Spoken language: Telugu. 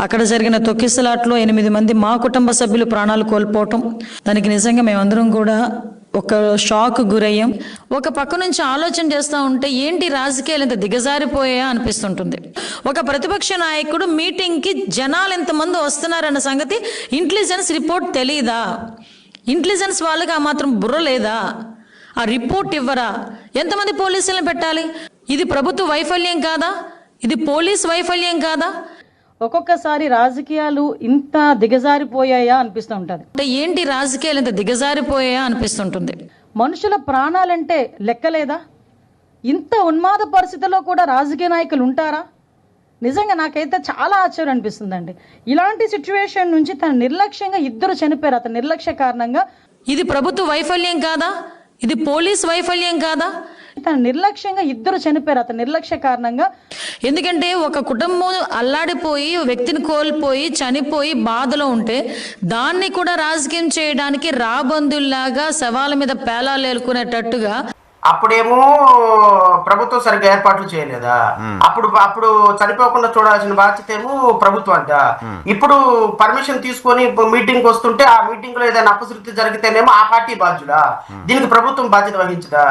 అక్కడ జరిగిన తొక్కిసలాట్లో ఎనిమిది మంది మా కుటుంబ సభ్యులు ప్రాణాలు కోల్పోవటం. దానికి నిజంగా మేమందరం కూడా ఒక షాక్ గురయ్యాం. ఒక పక్క నుంచి ఆలోచన చేస్తూ ఉంటే ఏంటి రాజకీయాలు ఇంత దిగజారిపోయా అనిపిస్తుంటుంది. ఒక ప్రతిపక్ష నాయకుడు మీటింగ్కి జనాలు ఎంతమంది వస్తున్నారన్న సంగతి ఇంటెలిజెన్స్ రిపోర్ట్ తెలియదా ఇంటెలిజెన్స్ వాళ్ళకి ఆ మాత్రం బుర్ర లేదా? ఆ రిపోర్ట్ ఇవ్వరా? ఎంతమంది పోలీసులను పెట్టాలి? ఇది ప్రభుత్వ వైఫల్యం కాదా? ఇది పోలీస్ వైఫల్యం కాదా? ఒక్కొక్కసారి రాజకీయాలు ఇంత దిగజారిపోయాయా అనిపిస్తూ ఉంటుంది అంటే ఏంటి రాజకీయాలు ఇంత దిగజారిపోయా అనిపిస్తుంటుంది. మనుషుల ప్రాణాలంటే లెక్కలేదా? ఇంత ఉన్మాద పరిస్థితిలో కూడా రాజకీయ నాయకులు ఉంటారా? నిజంగా నాకైతే చాలా ఆశ్చర్యం అనిపిస్తుందండి. ఇలాంటి సిచ్యువేషన్ నుంచి తన నిర్లక్ష్యంగా ఇద్దరు చనిపోయారు. అతని నిర్లక్ష్య కారణంగా ఇది ప్రభుత్వ వైఫల్యం కాదా? ఇది పోలీస్ వైఫల్యం కాదా? తన నిర్లక్ష్యంగా ఇద్దరు చనిపోయారు. అతని నిర్లక్ష్య కారణంగా ఎందుకంటే ఒక కుటుంబం అల్లాడిపోయి వ్యక్తిని కోల్పోయి చనిపోయి బాధలో ఉంటే దాన్ని కూడా రాజకీయం చేయడానికి రాబందుల్లాగా శవాల మీద పేలాలు ఏలుకునేటట్టుగా అప్పుడేమో ప్రభుత్వం సరిగ్గా ఏర్పాట్లు చేయలేదా? అప్పుడు అప్పుడు చనిపోకుండా చూడాల్సిన బాధ్యత ఏమో ప్రభుత్వం ఇప్పుడు పర్మిషన్ తీసుకొని మీటింగ్ వస్తుంటే ఆ మీటింగ్లో ఏదైనా అపశృతి జరిగితేనేమో ఆ పార్టీ బాధ్యుడా దీనికి ప్రభుత్వం బాధ్యత వహించదా?